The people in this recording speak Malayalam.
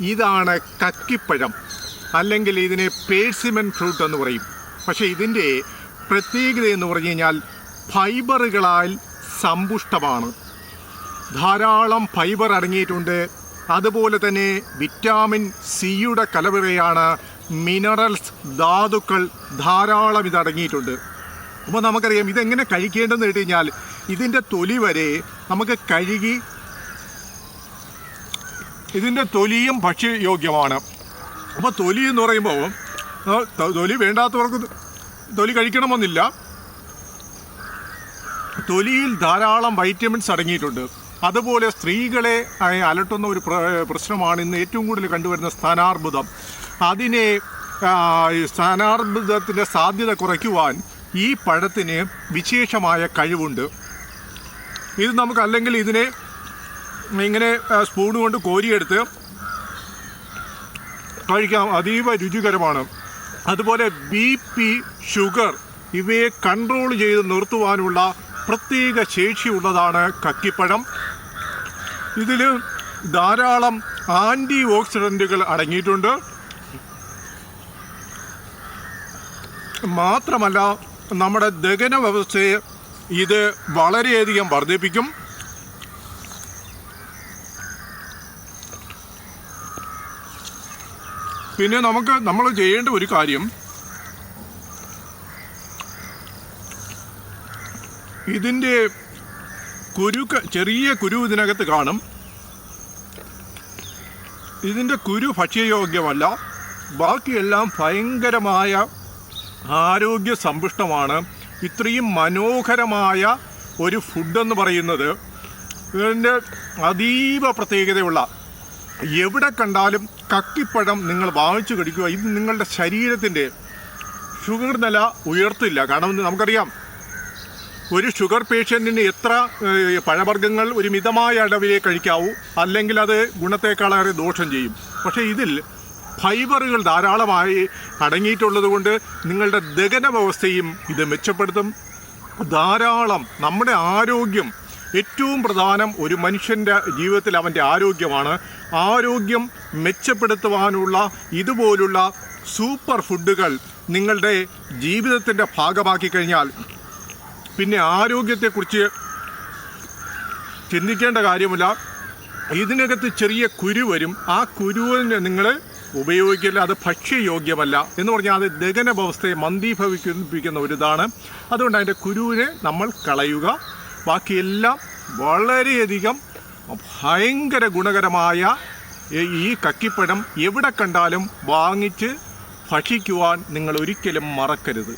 ഇതാണ് കക്കിപ്പഴം അല്ലെങ്കിൽ ഇതിനെ പേഴ്സിമൻ ഫ്രൂട്ട് എന്ന് പറയും. പക്ഷേ ഇതിന്റെ പ്രത്യേകത എന്ന് പറഞ്ഞു കഴിഞ്ഞാൽ ഫൈബറുകളാൽ സമ്പുഷ്ടമാണ്. ധാരാളം ഫൈബർ അടങ്ങിയിട്ടുണ്ട്. അതുപോലെ തന്നെ വിറ്റാമിൻ സിയുടെ കലവറയാണ് മിനറൽസ് ധാതുക്കൾ ധാരാളം ഇതടങ്ങിയിട്ടുണ്ട് അപ്പോൾ നമുക്കറിയാം ഇതെങ്ങനെ കഴിക്കേണ്ടതെന്ന് കേട്ട് കഴിഞ്ഞാൽ ഇതിന്റെ തൊലി വരെ നമുക്ക് കഴുകി ഇതിന്റെ തൊലിയും ഭക്ഷ്യയോഗ്യമാണ്. അപ്പോൾ തൊലി എന്ന് പറയുമ്പോൾ തൊലി വേണ്ടാത്തവർക്ക് തൊലി കഴിക്കണമെന്നില്ല. തൊലിയിൽ ധാരാളം വൈറ്റമിൻസ് അടങ്ങിയിട്ടുണ്ട്. അതുപോലെ സ്ത്രീകളെ അലട്ടുന്ന ഒരു പ്രശ്നമാണ് ഇന്ന് ഏറ്റവും കൂടുതൽ കണ്ടുവരുന്ന സ്ഥാനാർബുദം. അതിനെ സ്ഥാനാർബുദത്തിന്റെ സാധ്യത കുറയ്ക്കുവാൻ ഈ പഴത്തിന് വിശേഷമായ കഴിവുണ്ട്. ഇത് നമുക്ക് അല്ലെങ്കിൽ ഇതിനെ ഇങ്ങനെ സ്പൂൺ കൊണ്ട് കോരിയെടുത്ത് കഴിക്കാം. അതീവ രുചികരമാണ്. അതുപോലെ ബി പി ഷുഗർ ഇവയെ കൺട്രോൾ ചെയ്ത് നിർത്തുവാനുള്ള പ്രത്യേക ശേഷിയുള്ളതാണ് കക്കിപ്പഴം. ഇതിൽ ധാരാളം ആന്റി ഓക്സിഡന്റുകൾ അടങ്ങിയിട്ടുണ്ട്. മാത്രമല്ല നമ്മുടെ ദഹന വ്യവസ്ഥയെ ഇത് വളരെയധികം വർദ്ധിപ്പിക്കും. പിന്നെ നമുക്ക് നമ്മൾ ചെയ്യേണ്ട ഒരു കാര്യം. ഇതിന്റെ കുരുക്ക് ചെറിയ കുരു ഇതിനകത്ത് കാണും. ഇതിന്റെ കുരു ഭക്ഷ്യയോഗ്യമല്ല. ബാക്കിയെല്ലാം ഭയങ്കരമായ ആരോഗ്യ സമ്പുഷ്ടമാണ്. ഇത്രയും മനോഹരമായ ഒരു ഫുഡെന്ന് പറയുന്നത്. ഇതിന്റെ അതീവ പ്രത്യേകതയുള്ള എവിടെ കണ്ടാലും കക്കിപ്പഴം നിങ്ങൾ വാങ്ങിച്ചു കടിക്കുക ഇത് നിങ്ങളുടെ ശരീരത്തിന്റെ ഷുഗർ നില ഉയർത്തില്ല. കാരണം നമുക്കറിയാം ഒരു ഷുഗർ പേഷ്യന്റിന് എത്ര പഴവർഗങ്ങൾ ഒരു മിതമായ അളവിലേ കഴിക്കാവൂ അല്ലെങ്കിൽ അത് ഗുണത്തേക്കാളേറെ ദോഷം ചെയ്യും. പക്ഷേ ഇതിൽ ഫൈബറുകൾ ധാരാളമായി അടങ്ങിയിട്ടുള്ളത് കൊണ്ട് നിങ്ങളുടെ ദഹന വ്യവസ്ഥയും ഇത് മെച്ചപ്പെടുത്തും. ധാരാളം നമ്മുടെ ആരോഗ്യം ഏറ്റവും പ്രധാനം ഒരു മനുഷ്യന്റെ ജീവിതത്തിൽ അവന്റെ ആരോഗ്യമാണ്. ആരോഗ്യം മെച്ചപ്പെടുത്തുവാനുള്ള ഇതുപോലുള്ള സൂപ്പർ ഫുഡുകൾ നിങ്ങളുടെ ജീവിതത്തിന്റെ ഭാഗമാക്കി കഴിഞ്ഞാൽ പിന്നെ ആരോഗ്യത്തെക്കുറിച്ച് ചിന്തിക്കേണ്ട കാര്യമില്ല. ഇതിനകത്ത് ചെറിയ കുരു വരും. ആ കുരുവിനെ നിങ്ങൾ ഉപയോഗിക്കില്ല അത് ഭക്ഷ്യയോഗ്യമല്ല എന്ന് പറഞ്ഞാൽ അത് ദഹന മന്ദീഭവിക്കുന്ന ഒരു ഇതാണ് അതുകൊണ്ട് അതിന്റെ കുരുവിനെ നമ്മൾ കളയുക. ബാക്കിയെല്ലാം വളരെയധികം ഭയങ്കര ഗുണകരമായ ഈ- കക്കിപ്പഴം എവിടെ കണ്ടാലും വാങ്ങിച്ച് ഭക്ഷിക്കുവാൻ നിങ്ങൾ ഒരിക്കലും മറക്കരുത്.